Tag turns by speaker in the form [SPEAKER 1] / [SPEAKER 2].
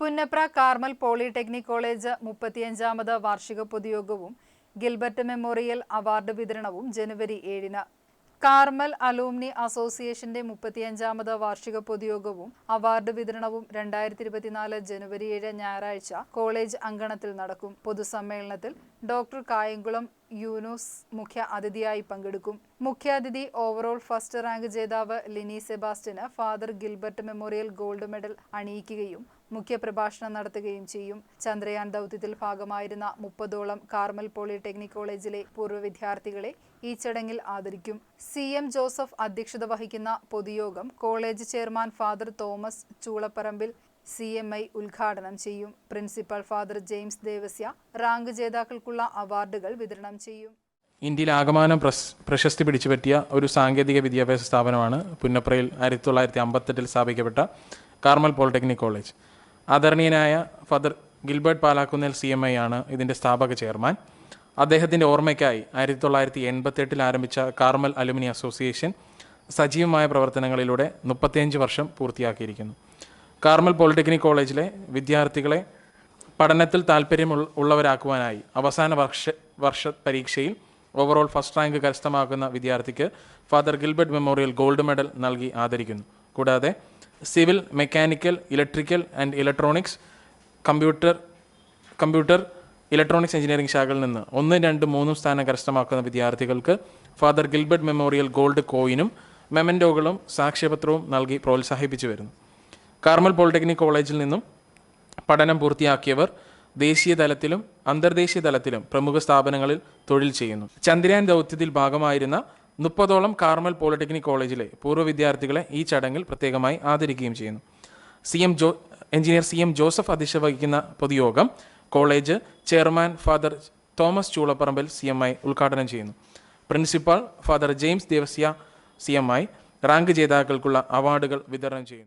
[SPEAKER 1] Punnapra Carmel polytechnic college മുപ്പത്തിയഞ്ചാമത് വാർഷിക പൊതുയോഗവും ഗിൽബർട്ട് മെമ്മോറിയൽ അവാർഡ് വിതരണവും ജനുവരി ഏഴിന്. കാർമൽ അലൂമിനി അസോസിയേഷന്റെ മുപ്പത്തിയഞ്ചാമത് വാർഷിക പൊതുയോഗവും അവാർഡ് വിതരണവും രണ്ടായിരത്തി ഇരുപത്തിനാല് ജനുവരി ഏഴ് ഞായറാഴ്ച കോളേജ് അങ്കണത്തിൽ നടക്കും. പൊതുസമ്മേളനത്തിൽ ഡോക്ടർ കായംകുളം യൂനൂസ് മുഖ്യ അതിഥിയായി പങ്കെടുക്കും. മുഖ്യാതിഥി ഓവറോൾ ഫസ്റ്റ് റാങ്ക് ജേതാവ് ലിനി സെബാസ്റ്റ്യന് father Gilbert memorial gold medal അണിയിക്കുകയും മുഖ്യപ്രഭാഷണം നടത്തുകയും ചെയ്യും. ചന്ദ്രയാൻ ദൗത്യത്തിൽ ഭാഗമായിരുന്ന മുപ്പതോളം കാർമൽ പോളിടെക്നിക് കോളേജിലെ പൂർവ വിദ്യാർത്ഥികളെ ഈ ചടങ്ങിൽ ആദരിക്കും. സി എം ജോസഫ് അധ്യക്ഷത വഹിക്കുന്ന പൊതുയോഗം college chairman father Thomas Chulaparambil C M I ഉദ്ഘാടനം ചെയ്യും. Principal father James Devasya rank ജേതാക്കൾക്കുള്ള അവാർഡുകൾ വിതരണം ചെയ്യും.
[SPEAKER 2] ഇന്ത്യയിൽ ആകമാനം പ്രശസ്തി പിടിച്ചുപറ്റിയ ഒരു സാങ്കേതിക വിദ്യാഭ്യാസ സ്ഥാപനമാണ് പുന്നപ്രയിൽ ആയിരത്തി തൊള്ളായിരത്തി അമ്പത്തെട്ടിൽ സ്ഥാപിക്കപ്പെട്ട കാർമൽ പോളിടെക്നിക് കോളേജ്. ആദരണീയനായ father Gilbert Palakkunnel C M I ആണ് ഇതിന്റെ സ്ഥാപക ചെയർമാൻ. അദ്ദേഹത്തിന്റെ ഓർമ്മയ്ക്കായി ആയിരത്തി തൊള്ളായിരത്തി എൺപത്തെട്ടിൽ ആരംഭിച്ച കാർമൽ അലുമിനി അസോസിയേഷൻ സജീവമായ പ്രവർത്തനങ്ങളിലൂടെ മുപ്പത്തിയഞ്ച് വർഷം പൂർത്തിയാക്കിയിരിക്കുന്നു. കാർമൽ പോളിടെക്നിക് കോളേജിലെ വിദ്യാർത്ഥികളെ പഠനത്തിൽ താല്പര്യം ഉള്ളവരാക്കുവാനായി അവസാന വർഷ വർഷ പരീക്ഷയിൽ ഓവറോൾ ഫസ്റ്റ് റാങ്ക് കരസ്ഥമാക്കുന്ന വിദ്യാർത്ഥിക്ക് father Gilbert memorial gold medal നൽകി ആദരിക്കുന്നു. കൂടാതെ civil mechanical electrical and electronics computer computer electronics engineering ശാഖയിൽ നിന്ന് ഒന്ന് രണ്ട് മൂന്നും സ്ഥാനം കരസ്ഥമാക്കുന്ന വിദ്യാർത്ഥികൾക്ക് ഫാദർ ഗിൽബർട്ട് മെമ്മോറിയൽ ഗോൾഡ് കോയിനും മെമന്റോകളും സാക്ഷ്യപത്രവും നൽകി പ്രോത്സാഹിപ്പിച്ചു വരുന്നു. കാർമൽ പോളിടെക്നിക് കോളേജിൽ നിന്നും പഠനം പൂർത്തിയാക്കിയവർ ദേശീയ തലത്തിലും അന്തർദേശീയ തലത്തിലും പ്രമുഖ സ്ഥാപനങ്ങളിൽ തൊഴിൽ ചെയ്യുന്നു. ചന്ദ്രയാൻ ദൗത്യത്തിൽ ഭാഗമായിരുന്ന മുപ്പതോളം കാർമൽ പോളിടെക്നിക് കോളേജിലെ പൂർവ വിദ്യാർത്ഥികളെ ഈ ചടങ്ങിൽ പ്രത്യേകമായി ആദരിക്കുകയും ചെയ്യുന്നു. C M Jo engineer C M Joseph അധ്യക്ഷ വഹിക്കുന്ന പൊതുയോഗം college chairman father Thomas Chulaparambil C M I ഉദ്ഘാടനം ചെയ്യുന്നു. Principal father James Devasya C M I rank ജേതാക്കൾക്കുള്ള അവാർഡുകൾ വിതരണം ചെയ്യുന്നു.